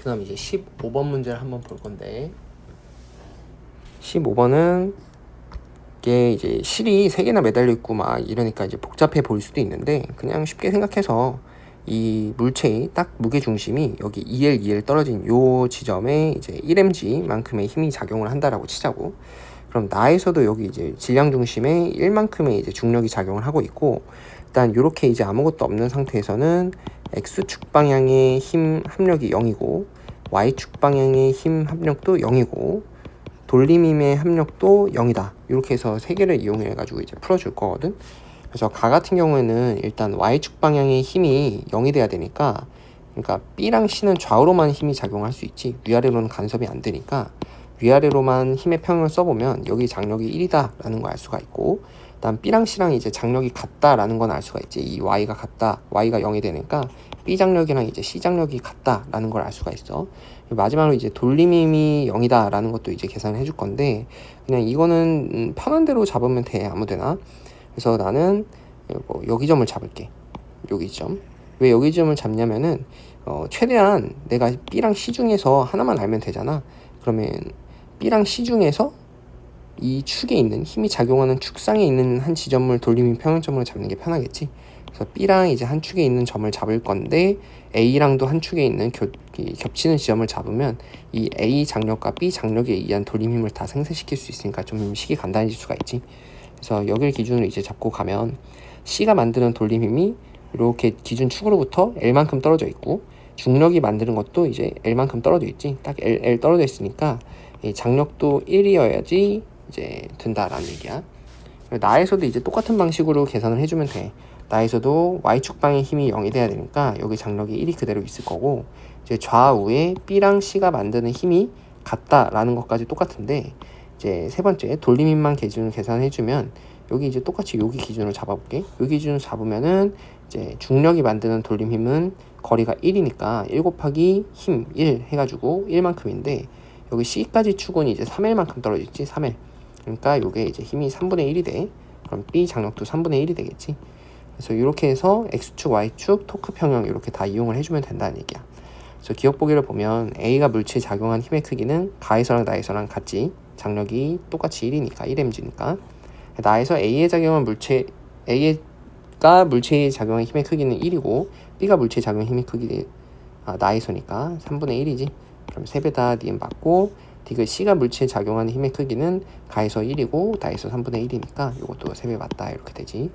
그 다음 이제 15번 문제를 한번 볼 건데 15번은 이게 이제 실이 세 개나 매달려 있고 막 이러니까 이제 복잡해 보일 수도 있는데 그냥 쉽게 생각해서 이 물체의 딱 무게 중심이 여기 2L, 2L 떨어진 요 지점에 이제 1mg만큼의 힘이 작용을 한다라고 치자고. 그럼 나에서도 여기 이제 질량 중심에 1만큼의 이제 중력이 작용을 하고 있고 일단 이렇게 이제 아무것도 없는 상태에서는 x축 방향의 힘 합력이 0이고 y축 방향의 힘 합력도 0이고 돌림 힘의 합력도 0이다. 이렇게 해서 세 개를 이용해 가지고 이제 풀어 줄 거거든. 그래서 가 같은 경우에는 일단 y축 방향의 힘이 0이 돼야 되니까 그러니까 B랑 C는 좌우로만 힘이 작용할 수 있지 위아래로는 간섭이 안 되니까 위아래로만 힘의 평을 써보면 여기 장력이 1이다라는 걸 알 수가 있고 일단 B랑 C랑 이제 장력이 같다라는 건 알 수가 있지. 이 Y가 같다 Y가 0이 되니까 B 장력이랑 이제 C 장력이 같다라는 걸 알 수가 있어. 마지막으로 이제 돌림힘이 0이다라는 것도 이제 계산을 해줄 건데 그냥 이거는 음, 편한 대로 잡으면 돼 아무데나. 그래서 나는 뭐 여기 점을 잡을게. 여기 점. 왜 여기 점을 잡냐면은 어, 최대한 내가 B랑 C 중에서 하나만 알면 되잖아. 그러면 B랑 C 중에서 이 축에 있는 힘이 작용하는 축상에 있는 한 지점을 돌림인 평행점으로 잡는 게 편하겠지. 그래서 B랑 이제 한 축에 있는 점을 잡을 건데 A랑도 한 축에 있는 겨, 이 겹치는 지점을 잡으면 이 A 장력과 B 장력에 의한 돌림 힘을 다 생성시킬 수 있으니까 좀 식이 간단해질 수가 있지. 그래서 여기를 기준으로 이제 잡고 가면 C가 만드는 돌림 힘이 이렇게 기준 축으로부터 L만큼 떨어져 있고 중력이 만드는 것도 이제 L만큼 떨어져 있지. 딱 L, L 떨어져 있으니까 이 장력도 1이어야지 이제 된다라는 얘기야. 나에서도 이제 똑같은 방식으로 계산을 해주면 돼. 나에서도 y축 방의 힘이 0이 돼야 되니까 여기 장력이 1이 그대로 있을 거고 이제 좌우에 B랑 C가 만드는 힘이 같다라는 것까지 똑같은데 이제 세 번째 돌림힘만 기준으로 계산해주면 여기 이제 똑같이 여기 기준으로 잡아볼게. 여기 기준으로 잡으면은 이제 중력이 만드는 돌림 힘은 거리가 1이니까 1 곱하기 힘 1 해가지고 1만큼인데 여기 C까지 축은 이제 3L만큼 떨어졌지 3L. 그러니까 이게 이제 힘이 3분의 1이 돼. 그럼 B 장력도 3분의 1이 되겠지. 그래서 이렇게 해서 X축, Y축, 토크 평형 이렇게 다 이용을 해주면 된다는 얘기야. 그래서 기억 보기를 보면 A가 물체에 작용한 힘의 크기는 가에서랑 나에서랑 같지. 장력이 똑같이 1이니까 1mg니까. 나에서 A에 작용한 물체 A가 물체에 작용한 힘의 크기는 1이고 B가 물체에 작용한 힘의 크기 아, 나에서니까 3분의 1이지. 그럼 3배 다 니은 받고 디귿 C가 물체에 작용하는 힘의 크기는 가에서 1이고 나에서 3분의 1이니까 이것도 3배 맞다 이렇게 되지.